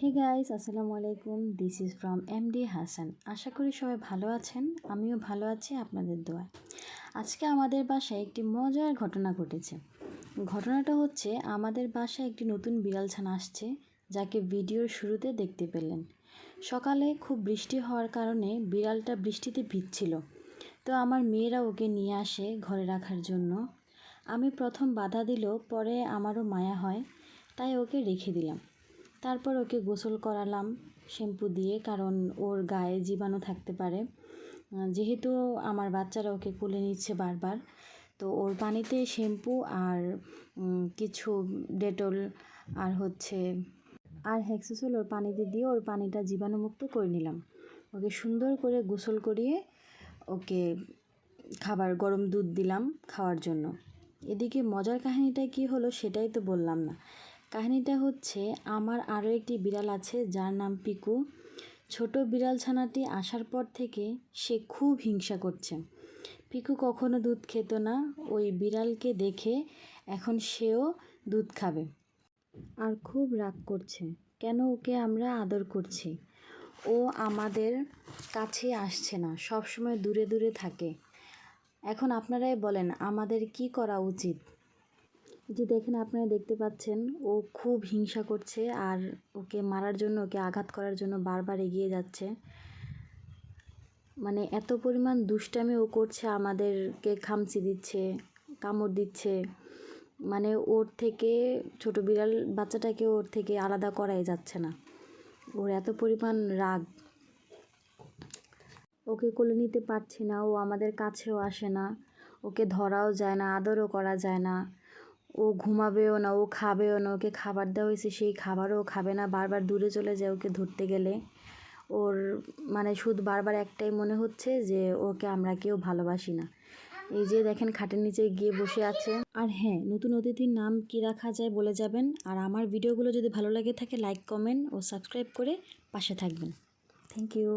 হে guys আসসালামু আলাইকুম this is from M D Hasan আশা করি সবাই ভালো আছেন। আমিও ভালো আছি আপনাদের দোয়া আজকে আমাদের বাসায় একটি মজার ঘটনা ঘটেছে। ঘটনাটা হচ্ছে, আমাদের বাসায় একটি নতুন বিড়াল ছানা আসছে, যাকে ভিডিওর শুরুতে দেখতে পেলেন। সকালে খুব বৃষ্টি হওয়ার কারণে বিড়ালটা বৃষ্টিতে ভিজছিল। তো আমার মেয়েরা ওকে নিয়ে আসে ঘরে রাখার জন্য। আমি প্রথম বাধা দিল পরে আমারও মায়া হয়, তাই ওকে রেখে দিলাম। তারপর ওকে গোসল করালাম শ্যাম্পু দিয়ে, কারণ ওর গায়ে জীবাণু থাকতে পারে। যেহেতু আমার বাচ্চারা ওকে কোলে নিচ্ছে বারবার, তো ওর পানিতে শ্যাম্পু আর কিছু ডেটল আর হচ্ছে, আর হেক্সোসোল ওর পানিতে দিয়ে ওর পানিটা জীবাণুমুক্ত করে নিলাম। ওকে সুন্দর করে গোসল করিয়ে ওকে খাবার, গরম দুধ দিলাম খাওয়ার জন্য। এদিকে মজার কাহিনীটা কি হলো সেটাই তো বললাম না। কাহিনীটা হচ্ছে, আমার আরও একটি বিড়াল আছে যার নাম পিকু। ছোট বিড়াল ছানাটি আসার পর থেকে সে খুব হিংসা করছে। পিকু কখনো দুধ খেত না, ওই বিড়ালকে দেখে এখন সেও দুধ খাবে। আর খুব রাগ করছে, কেন ওকে আমরা আদর করছি? ও আমাদের কাছে আসছে না সব সময় দূরে দূরে থাকে। এখন আপনারাই বলেন, আমাদের কি করা উচিত? যে দেখেন, আপনারা দেখতে পাচ্ছেন, ও খুব হিংসা করছে আর ওকে মারার জন্য, ওকে আঘাত করার জন্য বারবার এগিয়ে যাচ্ছে। মানে এত পরিমাণ দুষ্টামি ও করছে, আমাদেরকে খামচি দিচ্ছে, কামড় দিচ্ছে। মানে ওর থেকে, ছোট বিড়াল বাচ্চাটাকে ওর থেকে আলাদা করাই যাচ্ছে না। ওর এত পরিমাণ রাগ। ওকে কোলে নিতে পারছি না, ও আমাদের কাছেও আসে না। ওকে ধরাও যায় না, আদরও করা যায় না। ও ঘুমাবেও না, ও খাবেও না, ওকে খাবার দেওয়া হয়েছে, সেই খাবারও খাবে না, বারবার দূরে চলে যায় ওকে ধরতে গেলে। ওর মানে শুধু বারবার একটাই মনে হচ্ছে যে ওকে আমরা কেউ ভালোবাসি না। এই যে দেখেন খাটের নিচে গিয়ে বসে আছে। আর হ্যাঁ নতুন অতিথির নাম কি রাখা যায় বলে যাবেন। আর আমার ভিডিওগুলো যদি ভালো লাগে থাকে লাইক কমেন্ট ও সাবস্ক্রাইব করে পাশে থাকবেন। Thank you